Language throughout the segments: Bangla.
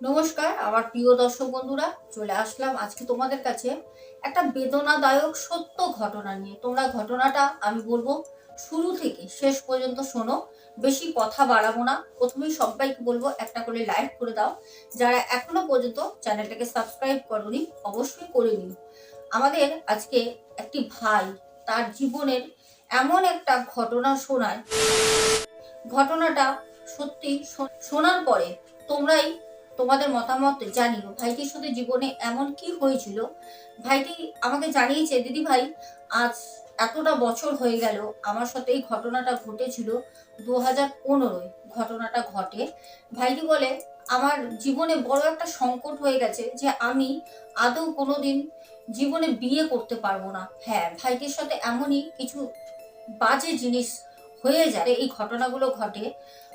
নমস্কার, আমার প্রিয় দর্শক বন্ধুরা, চলে আসলাম আজকে তোমাদের কাছে একটা বেদনাদায়ক সত্য ঘটনা নিয়ে। তোমরা ঘটনাটা আমি বলব শুরু থেকে শেষ পর্যন্ত শোনো, বেশি কথা বাড়াবো না। প্রথমেই সবাইকে বলব একটা করে লাইক করে দাও। যারা এখনও পর্যন্ত চ্যানেলটাকে সাবস্ক্রাইব করনি, অবশ্যই করে নিও। আমাদের আজকে একটি ভাই, তার জীবনের এমন একটা ঘটনা শোনায়। ঘটনাটা সত্যি শোনার পরে তোমরাই তোমাদের মতামত জানিও। ভাইটির সাথে জীবনে এমন কি হয়েছিল? ভাইটি আমাকে জানিয়েছে, দিদি ভাই, আজ এতটা বছর হয়ে গেল, আমার সাথে এই ঘটনাটা ঘটেছিল দু হাজার পনেরোয়। ঘটনাটা ঘটে। ভাইটি বলে, আমার জীবনে বড় একটা সংকট হয়ে গেছে যে আমি আদৌ কোনোদিন জীবনে বিয়ে করতে পারব না। হ্যাঁ ভাইটির সাথে এমনই কিছু বাজে জিনিস হয়ে যায়। এই ঘটনাগুলো ঘটে।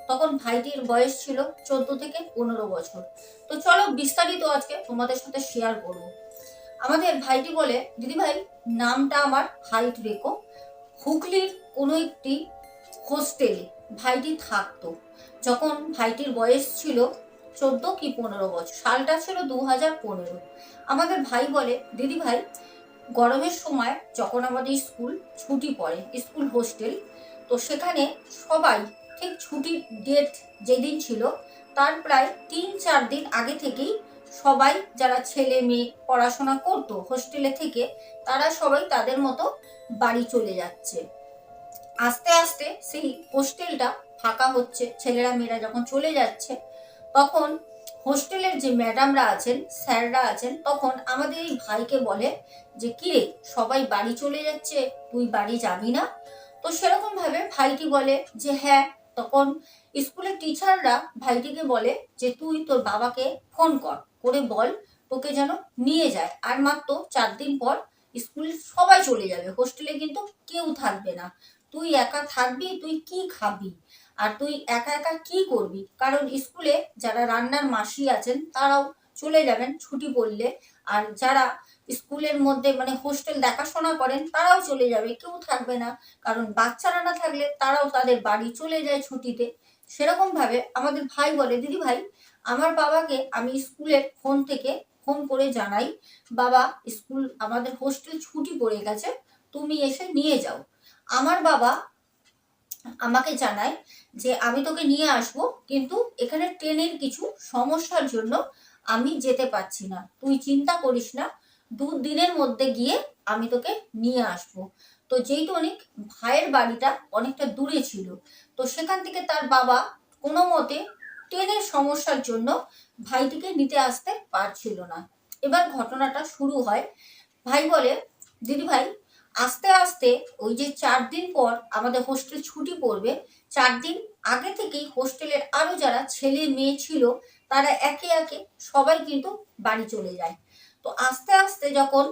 তখন ভাইটির বয়স ছিল চোদ্দ থেকে পনেরো বছর। তো চলো বিস্তারিত আজকে তোমাদের সাথে শেয়ার করব। আমাদের ভাইটি বলে দিদি ভাই নামটা আমার হাইট রেখো। হুগলির কোনো একটি হোস্টেলে ভাইটি থাকতো। যখন ভাইটির বয়স ছিল চোদ্দ কি পনেরো বছর, সালটা ছিল দু হাজার পনেরো। আমাদের ভাই বলে দিদি ভাই গরমের সময় যখন আমাদের স্কুল ছুটি পড়ে, স্কুল হোস্টেল তো সেখানে সবাই ঠিক ছুটির ডেট যেদিন ছিল, তার প্রায় তিন চার দিন আগে থেকেই সবাই যারা ছেলে মেয়ে পড়াশোনা করতো হোস্টেলে থেকে, তারা সবাই তাদের মতো বাড়ি চলে যাচ্ছে। আস্তে আস্তে সেই হোস্টেলটা ফাঁকা হচ্ছে, ছেলেরা মেয়েরা যখন চলে যাচ্ছে, তখন হোস্টেলের যে ম্যাডামরা আছেন, স্যাররা আছেন, তখন আমাদের এই ভাইকে বলে যে, কিরে, সবাই বাড়ি চলে যাচ্ছে, তুই বাড়ি যাবি না? তো সেরকম ভাবে ভাইটি বলে যে হ্যাঁ তখন স্কুলের টিচাররা ভাইটিকে বলে যে, তুই তোর বাবাকে ফোন কর, করে বল, তোকে যেন নিয়ে যায়। আর মাত্র চার দিন পর স্কুল সবাই চলে যাবে। হোস্টেলে কিন্তু কেউ থাকবে না। তুই একা থাকবি, তুই কি খাবি? আর তুই একা একা কি করবি? কারণ স্কুলে যারা রান্নার মাসি আছেন, তারাও চলে যাবেন ছুটি পড়লে। আর যারা স্কুলের মধ্যে মানে হোস্টেল দেখাশোনা করেন, তারাও চলে যাবে, কেউ থাকবে না। কারণ বাচ্চারা না থাকলে তারাও তাদের বাড়ি চলে যায় ছুটিতে। সেরকম ভাবে আমাদের ভাই বলে, দিদি ভাই, আমার বাবাকে আমি স্কুলের ফোন থেকে ফোন করে জানাই। বাবা, স্কুল, আমাদের হোস্টেল ছুটি পড়ে গেছে, তুমি এসে নিয়ে যাও। আমার বাবা আমাকে জানায় যে, আমি তোকে নিয়ে আসব, কিন্তু এখানে ট্রেনের কিছু সমস্যার জন্য আমি যেতে পারছি না। তুই চিন্তা করিস না দু দিনের মধ্যে গিয়ে আমি তোকে নিয়ে আসব। তো যেহেতু অনেক ভাইয়ের বাড়িটা অনেকটা দূরে ছিল, তো সেখান থেকে তার বাবা কোনো মতে ট্রেনের সমস্যার জন্য ভাইটিকে নিতে আসতে পারছিল না। এবার ঘটনাটা শুরু হয়। ভাই বলে, দিদি ভাই, আস্তে আস্তে ওই যে চার দিন পর আমাদের হোস্টেল ছুটি পড়বে, চার দিন আগে থেকেই হোস্টেলের আরও যারা ছেলে মেয়ে ছিল, তারা একে একে সবাই কিন্তু বাড়ি চলে যায়। তো আস্তে আস্তে যখন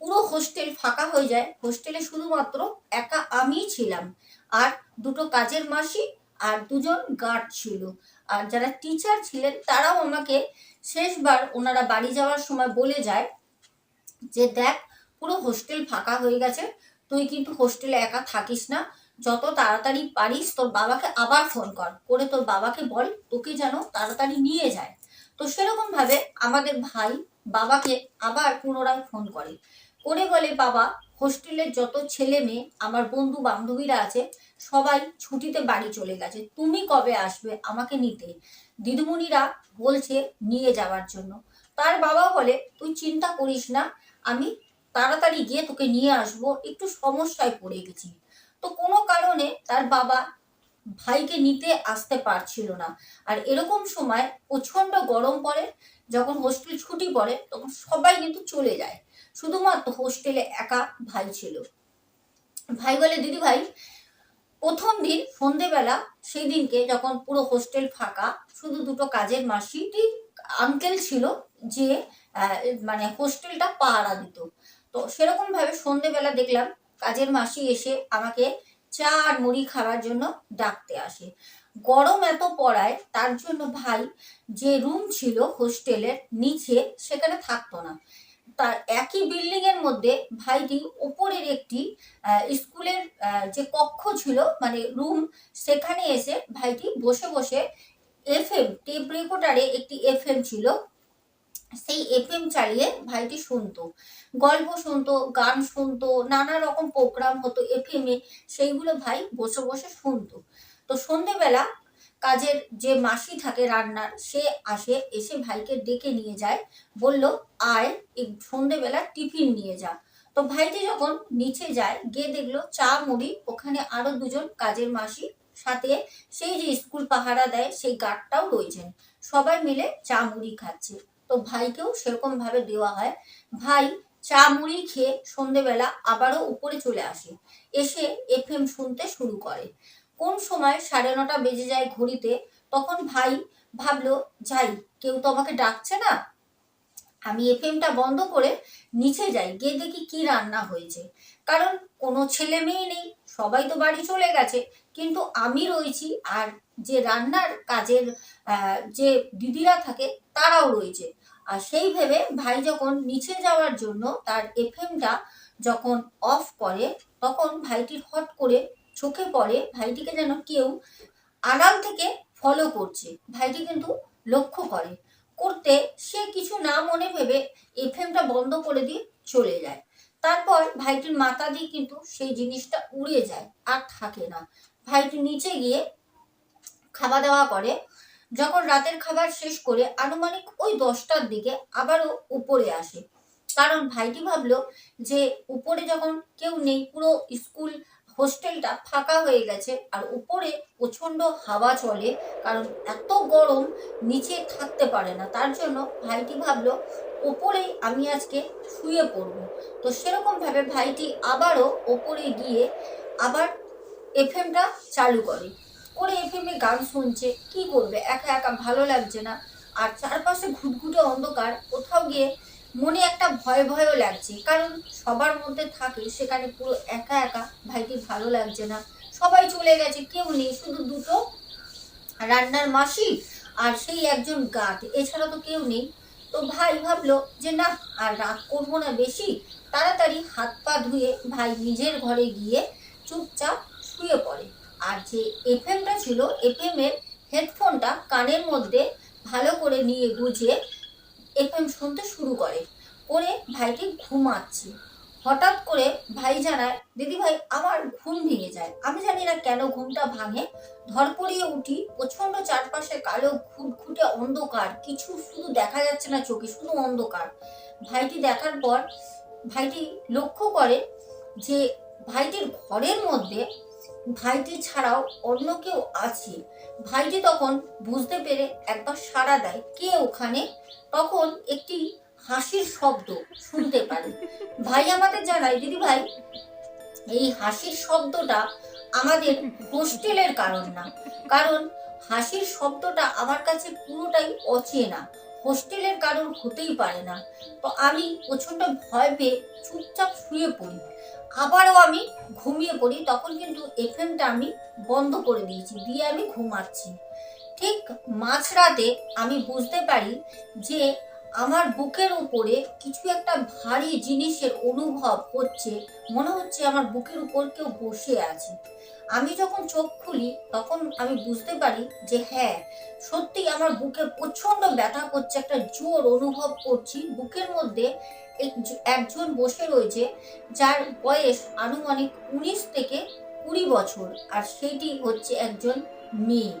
পুরো হোস্টেল ফাঁকা হয়ে যায়, হোস্টেলে শুধুমাত্র একা আমিই ছিলাম। আর দুটো কাজের মাসি আর দুজন গার্ড ছিল। আর যারা টিচার ছিলেন, তারাও আমাকে শেষবার ওনারা বাড়ি যাওয়ার সময় বলে যায় যে, দেখ, পুরো হোস্টেল ফাঁকা হয়ে গেছে। তুই কিন্তু হোস্টেলে একা থাকিস না। যত তাড়াতাড়ি পারিস, তোর বাবাকে আবার ফোন কর। করে তোর বাবাকে বল, তোকে যেন তাড়াতাড়ি নিয়ে যায়। তো সেরকম ভাবে আমাদের ভাই বাবাকে আবার পুনরায় ফোন করে। করে বলে, বাবা হোস্টেলের যত ছেলে মেয়ে, আমার বন্ধু বান্ধবীরা আছে, সবাই ছুটিতে বাড়ি চলে গেছে। তুমি কবে আসবে? আমাকে নিতে। দিদিমণিরা বলছে, নিয়ে যাওয়ার জন্য। তার বাবা বলে, তুই চিন্তা করিস না, আমি তাড়াতাড়ি গিয়ে তোকে নিয়ে আসব। একটু সমস্যায় পড়ে গেছি। তো কোনো কারণে তার বাবা ভাইকে নিতে আসতে পারছিল না। আর এরকম সময় প্রচণ্ড গরম পড়ে যখন হোস্টেল ছুটি পড়ে, তখন সবাই কিন্তু চলে যায়। শুধুমাত্র হোস্টেলে একা ভাই ছিল। ভাই বলে, দিদি ভাই, প্রথম দিন সন্ধেবেলা সেই দিনকে যখন পুরো হোস্টেল ফাঁকা, শুধু দুটো কাজের মাসিটি আঙ্কেল ছিল যে মানে হোস্টেলটা পাহারা দিত। তো সেরকম ভাবে সন্ধেবেলা দেখলাম, কাজের মাসি এসে আমাকে চা আর মুড়ি খাওয়ার জন্য ডাকতে আসে। গরম এত পড়ায়, তার জন্য ভাই যে রুম ছিল হোস্টেলের নিচে সেখানে থাকতো না। তার একই বিল্ডিং এর মধ্যে ভাইটি উপরের একটি স্কুলের যে কক্ষ ছিল মানে রুম সেখানে এসে ভাইটি বসে বসে এফএম টেপ রেকর্ডারে একটি এফএম ছিল। সেই এফএম চালিয়ে ভাইটি শুনতো, গল্প শুনতো, গান শুনতো, নানা রকম প্রোগ্রাম হতো এফএম এ, সেইগুলো ভাই বসে বসে শুনতো। তো সন্ধেবেলা কাজের যে মাসি থাকে রান্নার, সে আসে, এসে ভাইকে ডেকে নিয়ে যায়। বলল, আয় সন্ধেবেলা টিফিন নিয়ে যা। তো ভাইটি যখন নিচে যায়, গিয়ে দেখল চা মুড়ি, ওখানে আরও দুজন কাজের মাসি সাথে সেই যে স্কুল পাহারা দেয়, সেই গার্ডটাও রয়েছেন। সবাই মিলে চা মুড়ি খাচ্ছে। তো ভাইকেও সেরকম ভাবে দেওয়া হয়। ভাই চা মুড়ি খেয়ে সন্ধেবেলা আবারও উপরে চলে আসে। এসে এফএম শুনতে শুরু করে। কোন সময় সাড়ে নটা বেজে যায় ঘড়িতে, তখন ভাই ভাবলো, যাই, কেউ তো আমাকে ডাকছে না? আমি এফএমটা বন্ধ করে নিচে যাই, গিয়ে দেখি কি রান্না হয়েছে। কারণ কোনো ছেলে মেয়ে নেই, সবাই তো বাড়ি চলে গেছে। কিন্তু আমি রয়েছি আর যে রান্নার কাজের যে দিদিরা থাকে, তারাও রয়েছে। আর সেই ভেবে ভাই যখন নিচে যাওয়ার জন্য তার এফএমটা যখন অফ করে, তখন ভাইটির হট করে চোখে পড়ে ভাইটিকে যেন কেউ আড়াল থেকে ফলো করছে। ভাইটি কিন্তু লক্ষ্য করে। করতে সে কিছু না মনে ভেবে এফএমটা বন্ধ করে দিয়ে চলে যায়। তারপর ভাইটির মাথা দিয়ে কিন্তু সেই জিনিসটা উড়ে যায় আর থাকে না। ভাইটি নিচে গিয়ে খাওয়া দাওয়া করে। যখন রাতের খাবার শেষ করে আনুমানিক ওই দশটার দিকে আবারও উপরে আসে। কারণ ভাইটি ভাবলো যে উপরে যখন কেউ নেই, পুরো স্কুল হোস্টেলটা ফাঁকা হয়ে গেছে আর উপরে প্রচণ্ড হাওয়া চলে, কারণ এত গরম নিচে থাকতে পারে না। তার জন্য ভাইটি ভাবলো, ওপরেই আমি আজকে শুয়ে পড়ব। তো সেরকমভাবে ভাইটি আবারও ওপরে গিয়ে আবার এফএমটা চালু করে। করে এফএম গান শুনছে, কি করবে? একা একা ভালো লাগছে না। আর চারপাশে ঘুটঘুটে অন্ধকার, কোথাও গিয়ে মনে একটা ভয় ভয়ও লাগছে। কারণ সবার মধ্যে থাকে সেখানে পুরো একা একা ভাইটি ভালো লাগছে না। সবাই চলে গেছে, কেউ নেই, শুধু দুটো রান্নার মাসি আর সেই একজন গার্ড এছাড়া তো কেউ নেই। তো ভাই ভাবলো যে, না, আর রাগ করব না বেশি। তাড়াতাড়ি হাত পা ধুয়ে ভাই নিজের ঘরে গিয়ে চুপচাপ শুয়ে পড়ে। আর যে এফএমটা ছিল এফএম এর হেডফোনটা কানের মধ্যে ভালো করে নিয়ে গুজে এফএম শুনতে শুরু করে। করে ভাইকে ঘুমাচ্ছে। হঠাৎ করে ভাই জানায়, দিদি ভাই, আমার ঘুম ভেঙে যায়। আমি জানি না কেন ঘুমটা ভাঙে। ধরপড়িয়ে উঠি। প্রচণ্ড চারপাশে কালো ঘুটঘুটে অন্ধকার। কিছু শুধু দেখা যাচ্ছে না চোখে, শুধু অন্ধকার। ভাইটি দেখার পর ভাইটি লক্ষ্য করে যে ভাইটির ঘরের মধ্যে ভাইটি ছাড়াও অন্য কেউ আছে। ভাইটি তখন বুঝতে পেরে একবার সাড়া দেয় কে ওখানে। তখন একটি হাসির শব্দ শুনতে পারে। ভাই আমাদের জানায় দিদি ভাই এই হাসির শব্দটা আমাদের হোস্টেলের কারণ না। কারণ হাসির শব্দটা আমার কাছে পুরোটাই অচেনা। হোস্টেলের কারণ হতেই পারে না। তো আমি প্রচণ্ড ভয় পেয়ে চুপচাপ শুয়ে পড়ি। আবারও আমি ঘুমিয়ে পড়ি, তখন কিন্তু এফএমটা আমি বন্ধ করে দিয়েছি, দিয়ে আমি ঘুমাচ্ছি। ঠিক মাঝরাতে আমি বুঝতে পারি যে আমার বুকের উপরে কিছু একটা ভারী জিনিসের অনুভব হচ্ছে, মনে হচ্ছে আমার বুকের উপর কেউ বসে আছে। আমি যখন চোখ খুলি, তখন আমি বুঝতে পারি যে হ্যাঁ সত্যি আমার বুকে প্রচণ্ড ব্যথা করছে, একটা জোর অনুভব করছি, বুকের মধ্যে একজন বসে রয়েছে যার বয়স আনুমানিক উনিশ থেকে কুড়ি বছর আর সেটি হচ্ছে একজন মেয়ে।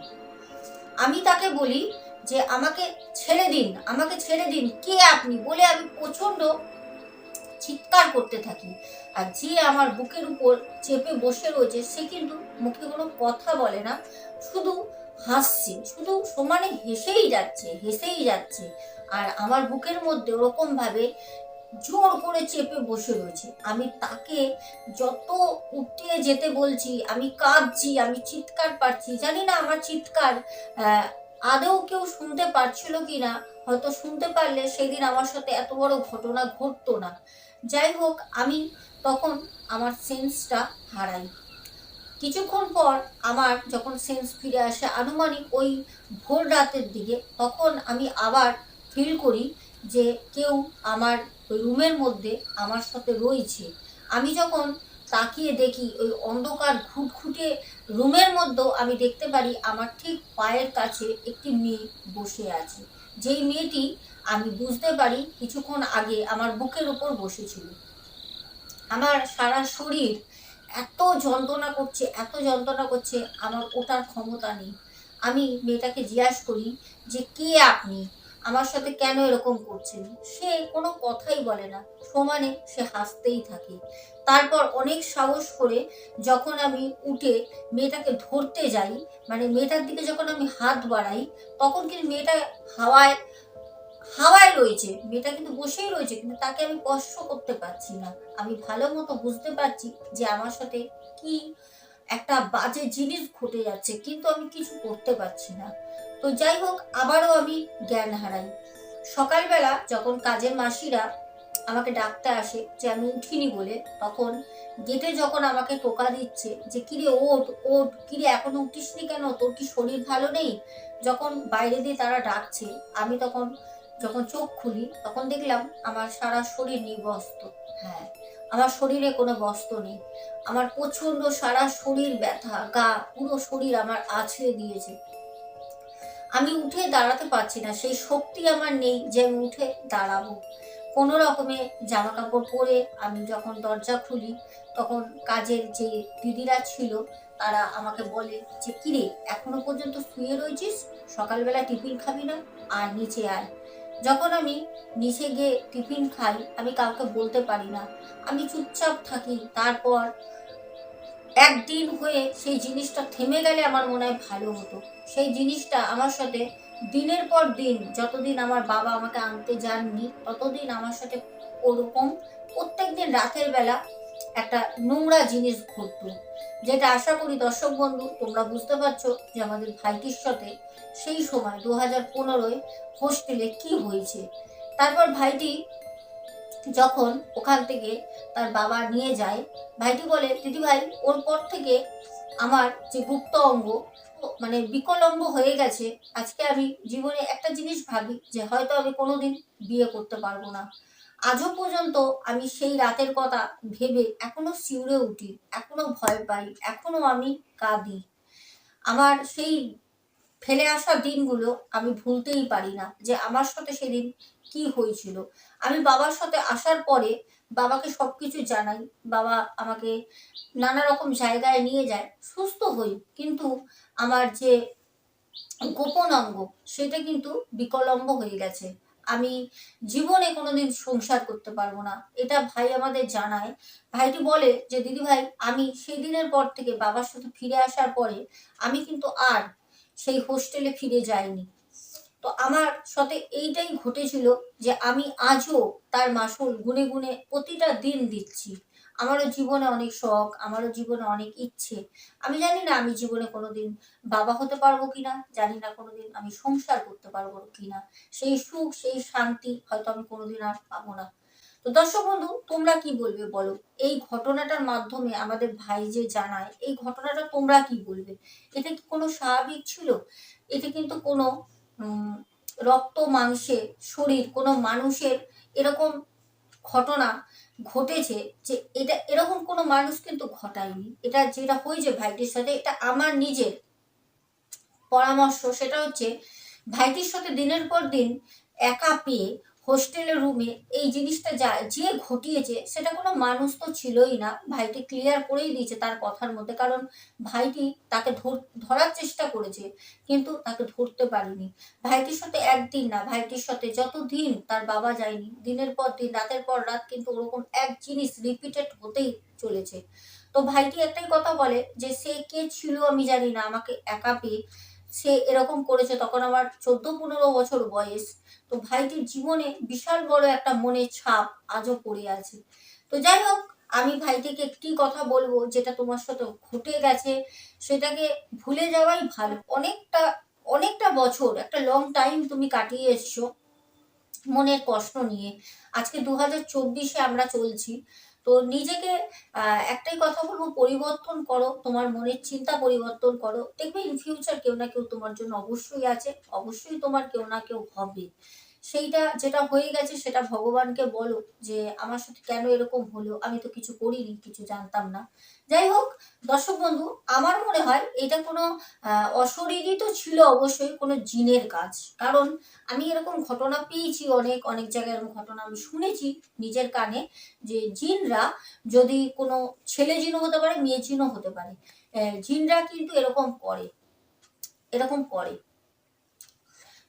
আমি তাকে বলি যে, আমাকে ছেড়ে দিন, আমাকে ছেড়ে দিন, কে আপনি? বলে আমি প্রচণ্ড চিৎকার করতে থাকি। আর যে আমার বুকের উপর চেপে বসে রয়েছে, সে কিন্তু মুখে কোনো কথা বলে না, শুধু হাসছে, শুধু সমানে হেসেই যাচ্ছে হেসেই যাচ্ছে। আর আমার বুকের মধ্যে ওরকম ভাবে জোর করে চেপে বসে রয়েছে। আমি তাকে যত উঠিয়ে যেতে বলছি, আমি কাঁদছি, আমি চিৎকার পাচ্ছি, জানি না আমার চিৎকার আদৌ কেউ শুনতে পারছিল কি না হয়তো শুনতে পারলে সেদিন আমার সাথে এত বড় ঘটনা ঘটতো না। যাই হোক, আমি তখন আমার সেন্সটা হারাই। কিছুক্ষণ পর আমার যখন সেন্স ফিরে আসে আনুমানিক ওই ভোর রাতের দিকে, তখন আমি আবার ফিল করি যে কেউ আমার রুমের মধ্যে আমার সাথে রয়েছে। আমি যখন তাকিয়ে দেখি, ওই অন্ধকার ঘুটঘুটে রুমের মধ্যেও আমি দেখতে পারি, আমার ঠিক পায়ের কাছে একটি মেয়ে বসে আছে। যেই মেয়েটি আমি বুঝতে পারি কিছুক্ষণ আগে আমার বুকের উপর বসেছিল। আমার সারা শরীর এত যন্ত্রণা করছে, এত যন্ত্রণা করছে, আমার ওটার ক্ষমতা নেই। আমি মেয়েটাকে জিজ্ঞাসা করি যে, কে আপনি? আমার সাথে কেন এরকম করছেন? সে কোনো কথাই বলে না। সমানে সে হাসতেই থাকে। তারপর অনেক সাহস করে যখন আমি উঠে মেয়েটাকে ধরতে যাই মানে মেয়েটার দিকে যখন আমি হাত বাড়াই, তখন কিন্তু মেয়েটা হাওয়ায় হাওয়ায় রয়েছে। মেয়েটা কিন্তু বসেই রয়েছে, কিন্তু তাকে আমি স্পর্শ করতে পারছি না। আমি ভালো মতো বুঝতে পারছি যে আমার সাথে কি একটা বাজে জিনিস ঘটে যাচ্ছে, কিন্তু আমি কিছু করতে পারছি না। তো যাই হোক, আবারও আমি জ্ঞান হারাই। সকালবেলা যখন কাজের মাসিরা আমাকে ডাকতে আসে যে আমি উঠিনি বলে, তখন গেটে যখন আমাকে টোকা দিচ্ছে যে, কিরে ওট ওট কিরে এখনও উঠিসনি কেন? তোর কি শরীর ভালো নেই? যখন বাইরে দিয়ে তারা ডাকছে, আমি তখন যখন চোখ খুলি, তখন দেখলাম আমার সারা শরীর নিবস্ত হ্যাঁ আমার শরীরে কোনো বস্ত্র নেই। আমার প্রচণ্ড সারা শরীর ব্যথা, গা, পুরো শরীর আমার আছড়ে দিয়েছে। আমি উঠে দাঁড়াতে পারছি না, সেই শক্তি আমার নেই যে আমি উঠে দাঁড়াবো। কোনো রকমে জামা কাপড় পরে আমি যখন দরজা খুলি, তখন কাজের যে দিদিরা ছিল, তারা আমাকে বলে যে, কিরে, এখনও পর্যন্ত শুয়ে রয়েছিস? সকালবেলা টিফিন খাবি না? আর নিচে আয়। যখন আমি নিচে গিয়ে টিফিন খাই, আমি কাউকে বলতে পারি না। আমি চুপচাপ থাকি, তারপর একদিন হয়ে সেই জিনিসটা থেমে গেলে আমার মনে হয় ভালো হতো। সেই জিনিসটা আমার সাথে দিনের পর দিন যতদিন আমার বাবা আমাকে আনতে যাননি, ততদিন আমার সাথে ওরকম প্রত্যেক দিন রাতের বেলা একটা নোংরা জিনিস ঘটতো। যেটা আশা করি দর্শক বন্ধু, তোমরা বুঝতে পারছ যে আমাদের ভাইটির সাথে সেই সময় দু হাজার পনেরোয় হোস্টেলে কি হয়েছে। তারপর ভাইটি যখন ওখান থেকে তার বাবা নিয়ে যায়, ভাইটি বলে, দিদি ভাই, ওর পর থেকে আমার যে গুপ্ত অঙ্গ মানে বিকলঙ্গ হয়ে গেছে, আজকে আমি জীবনে একটা জিনিস ভাবি যে হয়তো আমি কোনোদিন বিয়ে করতে পারব না। আজও পর্যন্ত আমি সেই রাতের কথা ভেবে এখনও শিউরে উঠি, এখনও ভয় পাই, এখনও আমি কাঁদি। আমার সেই ফেলে আসা দিনগুলো আমি ভুলতেই পারি না যে আমার সাথে সেদিন কি হয়েছিল। আমি বাবার সাথে আসার পরে বাবাকে সবকিছু জানাই। বাবা আমাকে নানা রকম জায়গায় নিয়ে যায়, সুস্থ হই। কিন্তু আমার যে গোপন অঙ্গ, সেটা কিন্তু বিকলম্ব হয়ে গেছে। আমি জীবনে কোনোদিন সংসার করতে পারব না। এটা ভাই আমাদের জানায়। ভাইটি বলে যে, দিদি ভাই, আমি সেই দিনের পর থেকে বাবার সাথে ফিরে আসার পরে আমি কিন্তু আর সেই হোস্টেলে ফিরে যাইনি। তো আমার সাথে এইটাই ঘটেছিল যে আমি আজও তার মাসুল গুনে গুনে প্রতিটা দিন দিচ্ছি। আমারও জীবনে অনেক শখ, আমারও জীবনে অনেক ইচ্ছে। আমি জানি না আমি জীবনে কোনোদিন বাবা হতে পারব কিনা, জানি না কোনোদিন আমি সংসার করতে পারব কিনা। সেই সুখ, সেই শান্তি হয়তো আমি কোনোদিন আর পাবো না। তো দর্শক বন্ধু, তোমরা কি বলবে বলো? এই ঘটনাটার মাধ্যমে আমাদের ভাই যে জানায়, এই ঘটনাটা তোমরা কি বলবে? এটা কি কোনো স্বাভাবিক ছিল? এটা কিন্তু কোনো রক্ত মাংসের শরীর, কোনো মানুষের এরকম ঘটনা ঘটেছে যে এটা এরকম কোনো মানুষ কিন্তু ঘটায়নি। এটা যেটা হয়েছে ভাইটির সাথে, এটা আমার নিজের পরামর্শ। সেটা হচ্ছে, ভাইটির সাথে দিনের পর দিন একা পেয়ে হোস্টেলের রুমে এই জিনিসটা যা, যে ঘটিয়েছে, সেটা কোনো মানুষ তো ছিলই না। ভাইটি ক্লিয়ার করেই দিয়েছে তার কথার মধ্যে, কারণ ভাইটি তাকে ধর- ধরার চেষ্টা করেছে, কিন্তু তাকে ধরতে পারেনি। ভাইটির সাথে একদিন না, ভাইটির সাথে যত দিন তার বাবা যায়নি, দিনের পর দিন, রাতের পর রাত, কিন্তু ওরকম এক জিনিস রিপিটেড হতেই চলেছে। তো ভাইটি একটাই কথা বলে যে, সে কে ছিল আমি জানি না, আমাকে একা পেয়ে সে এরকম করেছে তখন আমার চোদ্দ পনেরো বছর বয়স। তো ভাইটির জীবনে বিশাল বড় একটা মনের ছাপ আজও পড়ে আছে। তো যাই হোক, আমি ভাইটিকে একটি কথা বলব যেটা তোমার সাথে ঘটে গেছে। সেটাকে ভুলে যাওয়াই ভালো। অনেকটা অনেকটা বছর, একটা লং টাইম তুমি কাটিয়ে এসছো মনের কষ্ট নিয়ে। আজকে দু হাজার চব্বিশে আমরা চলছি। তো নিজেকে একটাই কথা বলব, পরিবর্তন করো, তোমার মনের চিন্তা পরিবর্তন করো। দেখবে ইন ফিউচার কেউ না কেউ তোমার জন্য অবশ্যই আছে, অবশ্যই তোমার কেউ না কেউ হবে সেইটা যেটা হয়ে গেছে সেটা ভগবানকে বলো যে আমার সাথে কেন এরকম হলো? আমি তো কিছু করিনি, কিছু জানতাম না। যাই হোক, দর্শক বন্ধু, আমার মনে হয় এটা কোনো অশরীরই তো ছিল অবশ্যই, কোনো জিনের কাজ। কারণ আমি এরকম ঘটনা পেয়েছি অনেক অনেক জায়গায় এরকম ঘটনা আমি শুনেছি নিজের কানে যে জিনরা যদি কোনো ছেলে জিনও হতে পারে, মেয়ে জিনও হতে পারে। জিনরা কিন্তু এরকম করে এরকম করে।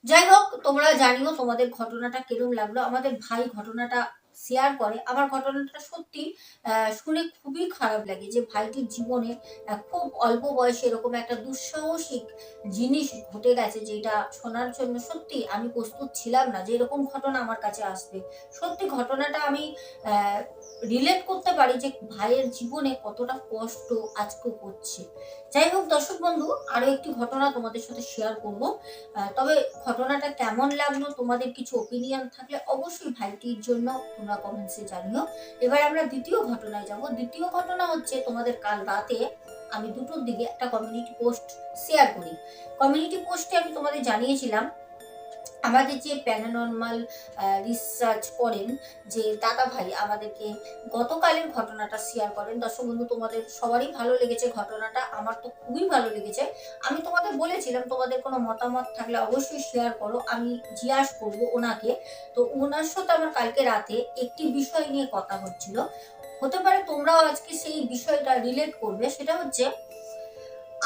যাই হোক তোমরা জানিও তোমাদের ঘটনাটা কিরম লাগল। আমাদের ভাই ঘটনাটা শেয়ার করে। আমার ঘটনাটা সত্যি শুনে খুবই খারাপ লাগে যে ভাইটির জীবনে খুব অল্প বয়সে এরকম একটা দুঃসাহসিক জিনিস ঘটে গেছে যেটা শোনার জন্য সত্যি আমি প্রস্তুত ছিলাম না যে এরকম ঘটনা আমার কাছে আসবে। সত্যি ঘটনাটা আমি রিলেট করতে পারি যে ভাইয়ের জীবনে কতটা কষ্ট আজকে হচ্ছে। যাই হোক দর্শক বন্ধু, আরও একটি ঘটনা তোমাদের সাথে শেয়ার করব। তবে ঘটনাটা কেমন লাগল, তোমাদের কিছু ওপিনিয়ন থাকলে অবশ্যই ভাইটির জন্য তোমরা কমেন্টসে জানিও। এবার আমরা দ্বিতীয় ঘটনায় যাব। দ্বিতীয় ঘটনা হচ্ছে তোমাদের কাল রাতে আমি দুটোর দিকে একটা কমিউনিটি পোস্ট শেয়ার করি। কমিউনিটি পোস্টে আমি তোমাদের জানিয়েছিলাম আমাদের যে প্যারানর্মাল রিসার্চ করেন যে দাদা ভাই আমাদেরকে গতকালের ঘটনাটা শেয়ার করেন। দর্শক বন্ধু, তোমাদের সবারই ভালো লেগেছে ঘটনাটা, আমার তো খুবই ভালো লেগেছে। আমি তোমাদের বলেছিলাম, তোমাদের কোনো মতামত থাকলে অবশ্যই শেয়ার করো, আমি জিজ্ঞাসা করব ওনাকে। তো ওনার সাথে আমার কালকে রাতে একটি বিষয় নিয়ে কথা হচ্ছিল। হতে পারে তোমরাও আজকে সেই বিষয়টা রিলেট করবে, সেটা হচ্ছে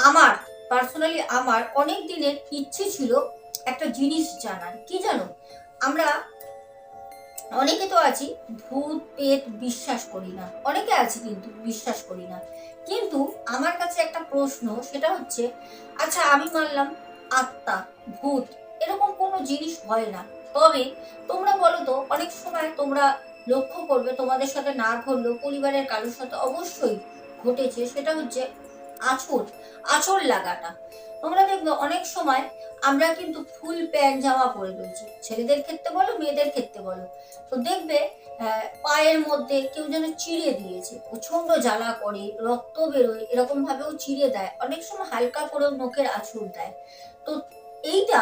আমার পার্সোনালি আমার অনেক দিনের ইচ্ছে ছিল একটা জিনিস জানার। কি জানো? আমরা অনেকে তো আছি, ভূত পেট বিশ্বাস করি না। অনেকে আছে কিন্তু বিশ্বাস করি না। কিন্তু আমার কাছে একটা প্রশ্ন, সেটা হচ্ছে আচ্ছা আমি মানলাম আত্মা, ভূত, এরকম কোনো জিনিস হয় না। তবে তোমরা বলো তো, অনেক সময় তোমরা লক্ষ্য করবে, তোমাদের সাথে না ঘটলেও পরিবারের কারোর সাথে অবশ্যই ঘটেছে, সেটা হচ্ছে আঁচড় আঁচড় লাগাটা। তোমরা দেখবে অনেক সময় আমরা কিন্তু ফুল প্যান্ট জামা পরে রয়েছি। ছেলেদের ক্ষেত্রে বলো, মেয়েদের ক্ষেত্রে বলো। তো দেখবে পায়ের মধ্যে কেউ যেন চিড়ে দিয়েছে প্রচণ্ড জ্বালা করে, রক্ত বেরোয়, এরকম ভাবেও চিড়ে দেয়। অনেক সময় হালকা করেও নখের আঁচড় দেয়। তো এইটা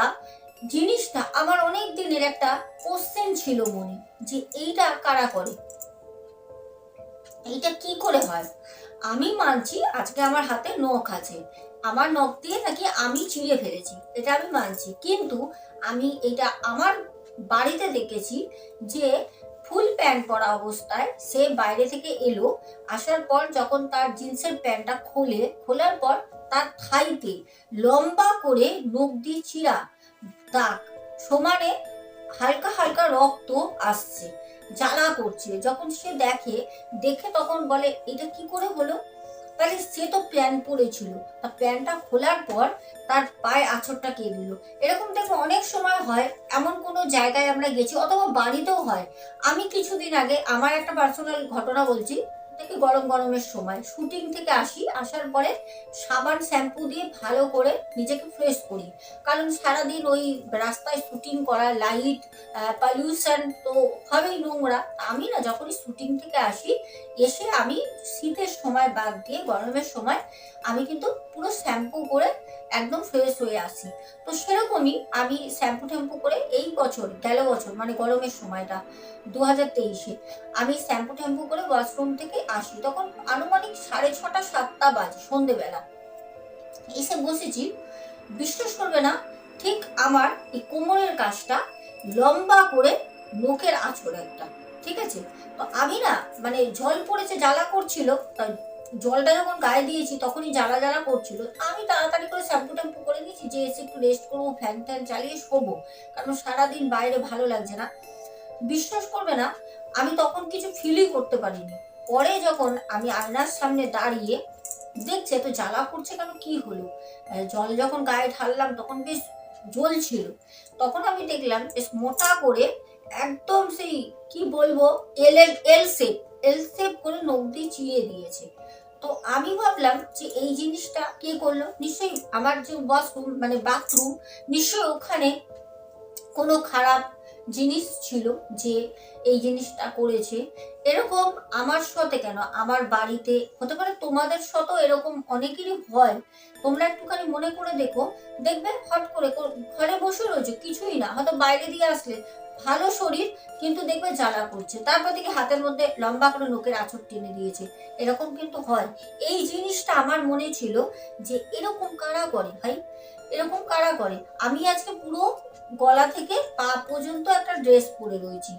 জিনিসটা আমার অনেক দিনের একটা কোশ্চেন ছিল মনে, যে এইটা কারা করে? এইটা কি করে হয়? আমি মানছি আজকে আমার হাতে নখ আছে। আমার নখ দিয়ে নাকি আমি চিড়ে ফেলেছি, এটা আমি মানছি। কিন্তু আমি এটা আমার বাড়িতে দেখেছি যে ফুল প্যান্ট পরা অবস্থায় সে বাইরে থেকে এলো, আসার পর যখন তার জিন্সের প্যান্টটা খোলে, খোলার পর তার থাইতে লম্বা করে নখ দিয়ে চিরা দাগ, সমানে হালকা হালকা রক্ত আসছে। জ্বালা করছে। যখন সে দেখে দেখে তখন বলে, এটা কি করে হলো? তাহলে সে তো প্যান পরেছিল তা প্যানটা খোলার পর তার পায়ে আছরটা কে দিল? এরকম দেখো অনেক সময় হয়, এমন কোনো জায়গায় আমরা গেছি, অথবা বাড়িতেও হয়। আমি কিছুদিন আগে, আমার একটা পার্সোনাল ঘটনা বলছি। দেখি গরম গরমের সময় শুটিং থেকে আসি, আসার পরে সাবান শ্যাম্পু দিয়ে ভালো করে নিজেকে ফ্রেশ করি। কারণ সারাদিন ওই রাস্তায় শুটিং করা লাইট পলিউশন তো হবেই নোংরা। আমি না যখনই শুটিং থেকে আসি, এসে আমি শীতের সময় বাদ দিয়ে গরমের সময় আমি কিন্তু পুরো শ্যাম্পু করে একদম ফ্রেশ হয়ে আসি। তো সেরকমই আমি শ্যাম্পু ট্যাম্পু করে এই বছর, গেল বছর মানে গরমের সময়টা দু হাজার তেইশে, আমি শ্যাম্পু ট্যাম্পু করে ওয়াশরুম থেকে আসি। তখন আনুমানিক সাড়ে ছটা, সাতটা বাজে সন্ধেবেলা। এসে বসেছি, বিশ্বাস করবে না, ঠিক আমার এই কোমরের কাজটা লম্বা করে নখের আঁচড় একটা, ঠিক আছে? তো আমি না মানে জল পড়েছে, জ্বালা করছিল তা জলটা যখন গায়ে দিয়েছি, তখনই জ্বালা জ্বালা করছিল। আমি তাড়াতাড়ি করে শ্যাম্পু ট্যাম্পু করে নিয়েছি, যে এসে একটু রেস্ট করব ফ্যান ট্যান চালিয়ে শোবো। কারণ সারাদিন বাইরে ভালো লাগছে না। বিশ্বাস করবে না, আমি তখন কিছু ফিলই করতে পারিনি। পরে যখন আমি আয়নার সামনে দাঁড়িয়ে দেখছে তো জ্বালা করছে কেন? কি হলো? জল যখন গায়ে ঢাললাম, তখন বেশ জ্বলছিল। তখন আমি দেখলাম, বেশ মোটা করে একদম সেই, কি বলব এল এল শেপ এল শেপ করে নখ দিয়ে দিয়েছে। তো আমি ভাবলাম যে এই জিনিসটা কে করল? নিশ্চয়ই আমার যে ওয়াশরুম মানে বাথরুম নিশ্চয়ই ওখানে কোনো খারাপ জিনিস ছিল যে এই জিনিসটা করেছে। এরকম আমার সাথে কেন? আমার বাড়িতে, হতে পারে তোমাদের সাথেও এরকম অনেকেরই হয়। তোমরা একটুখানি মনে করে দেখো। দেখবে হট করে ঘরে বসে রয়েছে, কিছুই না। হয়তো বাইরে দিয়ে আসলে ভালো শরীর, কিন্তু দেখবে জ্বালা করছে। তারপর দেখে হাতের মধ্যে লম্বা করে নোকের আঁচড় টেনে দিয়েছে। এরকম কিন্তু হয়। এই জিনিসটা আমার মনে ছিল যে এরকম কারা করে ভাই? এরকম কারা করে? আমি আজকে পুরো গলা থেকে পা পর্যন্ত একটা ড্রেস পরে রয়েছি।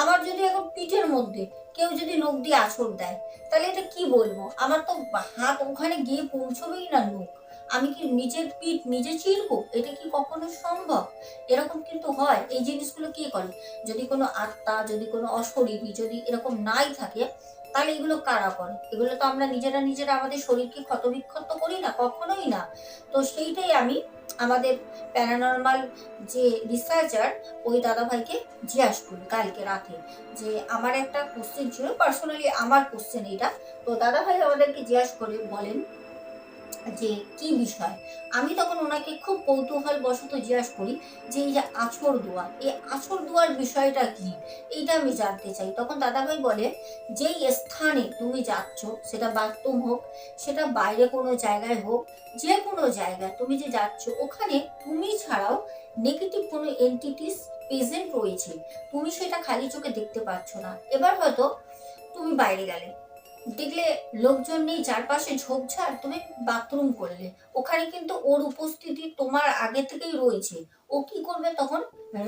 আমার যদি এখন পিঠের মধ্যে কেউ যদি নখ দিয়ে আঁচড় দেয়, তাহলে এটা কি বলব? আমার তো হাত ওখানে গিয়ে পৌঁছবেই না নখ। আমি কি নিজের পিঠ নিজে চিরবো এটা কি কখনো সম্ভব? এরকম কিন্তু হয়। এই জিনিসগুলো কি করে? যদি কোনো আত্মা, যদি কোনো অশরীরী যদি এরকম নাই থাকে, তাহলে এগুলো কারা করে? এগুলো তো আমরা নিজেরা নিজেরা আমাদের শরীরকে ক্ষতবিক্ষত করি না, কখনোই না। তো সেইটাই আমি আমাদের প্যারানর্মাল যে রিসার্চার ওই দাদাভাইকে জিজ্ঞাসা করি কালকে রাতে যে, আমার একটা কোশ্চেন ছিল পার্সোনালি আমার কোশ্চেন এটা তো দাদাভাই আমাদেরকে জিজ্ঞাসা করে বলেন যে কি বিষয়? আমি তখন ওনাকে খুব কৌতূহল বশত জিজ্ঞাসা করি যে এই যে আছর দোয়া, এই আছর দোয়ার বিষয়টা কি? এইটা আমি জানতে চাই। তখন দাদাভাই বলে, যেই স্থানে তুমি যাচ্ছ, সেটা বাথরুম হোক, সেটা বাইরে কোনো জায়গায় হোক যে কোনো জায়গায় তুমি যে যাচ্ছ, ওখানে তুমি ছাড়াও নেগেটিভ কোনো এন্টিটিস প্রেজেন্ট রয়েছে। তুমি সেটা খালি চোখে দেখতে পাচ্ছ না। এবার হয়তো তুমি বাইরে গেলে। দেখলে লোকজন নেই, চারপাশে ঝোপঝাড়, তুমি বাথরুম করলে। ওখানে কিন্তু ওর উপস্থিতি তোমার আগে থেকেই রয়েছে। ও কি করবে তখন?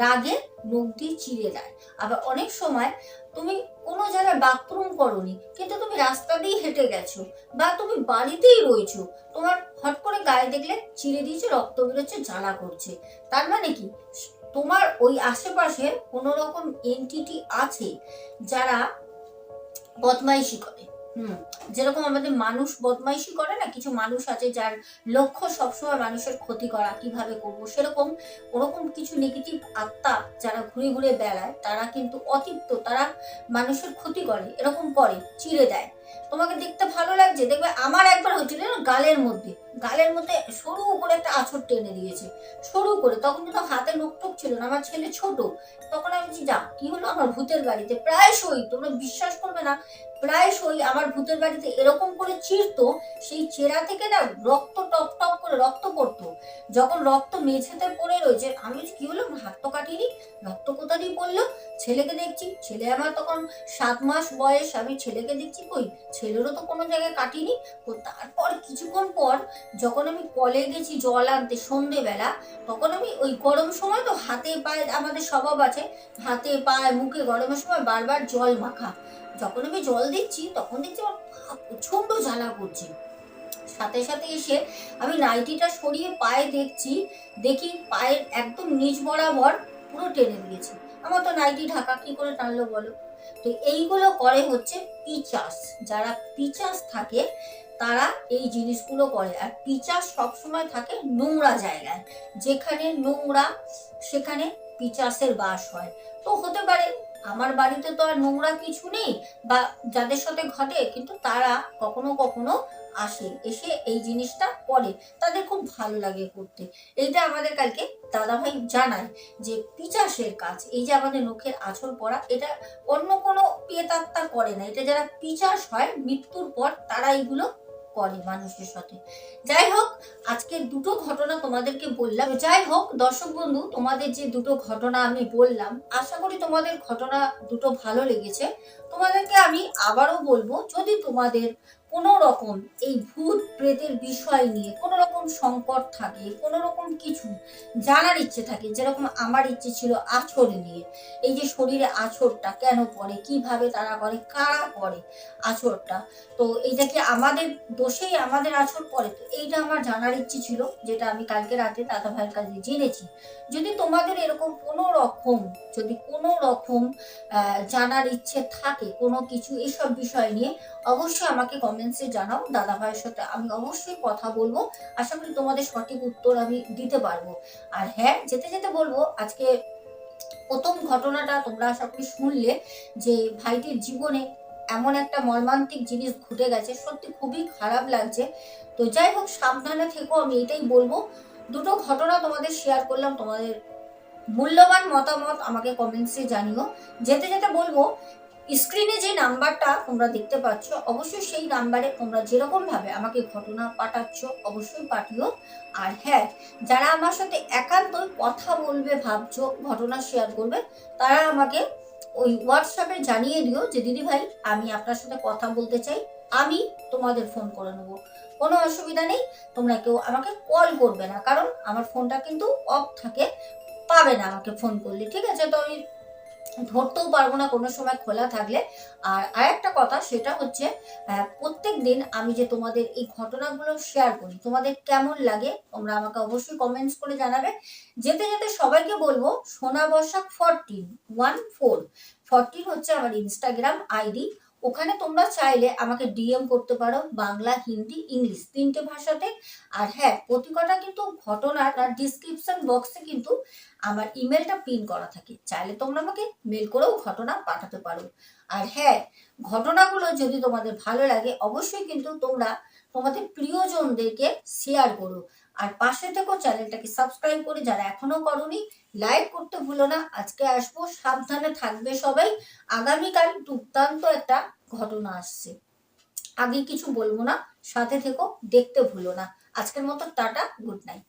রাগে নখ দিয়ে চিড়ে দেয় আবার অনেক সময় তুমি কোনো জায়গায় বাথরুম করনি, কিন্তু তুমি রাস্তা দিয়ে হেঁটে গেছো বা তুমি বাড়িতেই রয়েছো। তোমার হট করে গায়ে দেখলে চিড়ে দিয়েছে, রক্ত বেরোচ্ছে, জ্বালা করছে। তার মানে কি? তোমার ওই আশেপাশে কোনো রকম এন্টিটি আছে যারা বদমাইশি করে। হুম, যেরকম আমাদের মানুষ বদমাইশি করে না, কিছু মানুষ আছে যার লক্ষ্য সবসময় মানুষের ক্ষতি করা, কীভাবে করব, সেরকম, ওরকম কিছু নেগেটিভ আত্মা যারা ঘুরে ঘুরে বেড়ায়, তারা কিন্তু অতিপ্ত, তারা মানুষের ক্ষতি করে, এরকম করে, চিড়ে দেয়। তোমাকে দেখতে ভালো লাগছে, দেখবে আমার একবার হয়েছিল গালের মধ্যে। গালের মধ্যে সরু করে একটা আছর টেনে দিয়েছে। সরু করে তখন কিন্তু হাতে নোক টোক ছিল না আমার ছেলে ছোট। তখন আমি বলছি, যা কি হলো আমার ভূতের বাড়িতে? প্রায়শই তোমরা বিশ্বাস করবে না। প্রায়শই আমার ভূতের বাড়িতে এরকম করে চিরতো সেই চেরা থেকে না রক্ত টপ টপ করে রক্ত পড়তো। যখন রক্ত মেঝেতে পড়ে রয়েছে আমি কি হলো? হাত তো কাটিনি। রক্ত কোথা দিয়ে পড়ল? ছেলেকে দেখছি ছেলে আমার তখন সাত মাস বয়স আমি ছেলেকে দেখছি কই? ছেলেরও তো কোনো জায়গায় কাটিনি। তারপর কিছুক্ষণ পর যখন আমি কলে গেছি জল আনতে সন্ধেবেলা, তখন আমি ওই গরম সময় তো হাতে পায়ে আমাদের স্বভাব আছে, হাতে পায়ে মুখে গরমের সময় বারবার জল মাখা। যখন আমি জল দিচ্ছি, তখন দেখছি আমার প্রচণ্ড জ্বালা করছে। সাথে সাথে এসে আমি নাইটিটা সরিয়ে পায়ে দেখছি, দেখি পায়ের একদম নিচ বরাবর পুরো টেনে দিয়েছে। আমার তো নাইটি ঢাকা, কি করে টানলো বলো? তো এইগুলো করে হচ্ছে পিচাস যারা পিচাস থাকে তারা এই জিনিসগুলো করে। আর পিচাস সবসময় থাকে নোংরা জায়গায়। যেখানে নোংরা, সেখানে পিচাসের বাস হয়। তো হতে পারে আমার বাড়িতে তো আর নোংরা কিছু নেই বা যাদের সাথে ঘটে, কিন্তু তারা কখনো কখনো আসে, এসে এই জিনিসটা করে। তাদের খুব ভালো লাগে করতে। এইটা আমাদের কালকে দাদাভাই জানায় যে পিচাসের কাজ, এই যে আমাদের নখের আঁচড় পড়া এটা অন্য কোনো পেতাত্তা করে না। এটা যারা পিচাস হয়, মৃত্যুর পর তারা এইগুলো করে মানুষের সাথে। যাই হোক আজকে দুটো ঘটনা তোমাদেরকে বললাম। যাই হোক, দর্শক বন্ধু, তোমাদের যে দুটো ঘটনা আমি বললাম, আশা করি তোমাদের ঘটনা দুটো ভালো লেগেছে। তোমাদেরকে আমি আবারও বলব, যদি তোমাদের কোনো রকম এই ভূত প্রেতের বিষয় নিয়ে কোনো রকম সংকট থাকে কোনো রকম কিছু জানার ইচ্ছে থাকে, যেরকম আমার ইচ্ছে ছিল আছর নিয়ে, এই যে শরীরে আছরটা কেন পড়ে, কীভাবে তারা করে, কারা করে আছরটা তো এইটা কি আমাদের দোষেই আমাদের আছর পড়ে? তো এইটা আমার জানার ইচ্ছে ছিল, যেটা আমি কালকে রাতে দাদা ভাইয়ের কাছে জেনেছি। যদি তোমাদের এরকম কোনো রকম যদি কোনো রকম জানার ইচ্ছে থাকে, কোনো কিছু এসব বিষয় নিয়ে, অবশ্যই আমাকে কমেন্টসে জানাও। দাদা ভাইয়ের সাথে আমি অবশ্যই কথা বলব। আশা করি তোমাদের সঠিক উত্তর আমি দিতে পারব। আর হ্যাঁ যেতে যেতে বলব, আজকে প্রথম ঘটনাটা তোমরা আশা করি শুনলে যে ভাইটির জীবনে এমন একটা মর্মান্তিক জিনিস ঘটে গেছে, সত্যি খুবই খারাপ লাগছে। তো যাই হোক, সাবধানে থেকো, আমি এটাই বলব। দুটো ঘটনা তোমাদের শেয়ার করলাম, তোমাদের মূল্যবান মতামত আমাকে কমেন্টসে জানিও। যেতে যেতে বলব স্ক্রিনে যে নাম্বারটা তোমরা দেখতে পাচ্ছ, অবশ্যই সেই নাম্বারে তোমরা যেরকম ভাবে আমাকে ঘটনা পাঠাচ্ছ, অবশ্যই পাঠিও। আর হ্যাঁ যারা আমার সাথে একান্তই কথা বলবে, ভাবছ, ঘটনা শেয়ার করবে, তারা আমাকে ওই হোয়াটসঅ্যাপে জানিয়ে দিও যে, দিদি ভাই, আমি আপনার সাথে কথা বলতে চাই, আমি তোমাদের ফোন করে নেব। কোনো অসুবিধা নেই, তোমরা কেউ আমাকে কল করবে না, কারণ আমার ফোনটা কিন্তু অফ থাকে, পাবে না আমাকে ফোন করলে, ঠিক আছে? তো আমি ধরতেও পারব না কোনো সময় খোলা থাকলে। আর আরেকটা কথা, সেটা হচ্ছে প্রত্যেক দিন আমি যে তোমাদের এই ঘটনাগুলো শেয়ার করি, তোমাদের কেমন লাগে তোমরা আমাকে অবশ্যই কমেন্টস করে জানাবে। যেতে যেতে সবাইকে বলব, Sona Barsha fourteen one four fourteen হচ্ছে আমার ইনস্টাগ্রাম আইডি ওখানে তোমরা চাইলে আমাকে ডিএম করতে পারো বাংলা, হিন্দি, ইংলিশ তিনটে ভাষাতে। আর হ্যাঁ প্রতি কটা কিন্তু ঘটনার আর ডিসক্রিপশন বক্সে কিন্তু আমার ইমেলটা পিন করা থাকে। চাইলে তোমরা আমাকে মেল করেও ঘটনা পাঠাতে পারো। আর হ্যাঁ ঘটনাগুলো যদি তোমাদের ভালো লাগে, অবশ্যই কিন্তু তোমরা তোমাদের প্রিয়জনদেরকে শেয়ার করো। আর পাশে থেকেও চ্যানেলটাকে সাবস্ক্রাইব করে যারা এখনও করনি লাইক করতে ভুলো না। আজকে আসব, সাবধানে থাকবে সবাই। আগামীকাল দুর্দান্ত একটা ঘটনা আসছে। আগে কিছু বলব না, সাথে থেকো, দেখতে ভুলো না। আজকের মতো টাটা গুড নাইট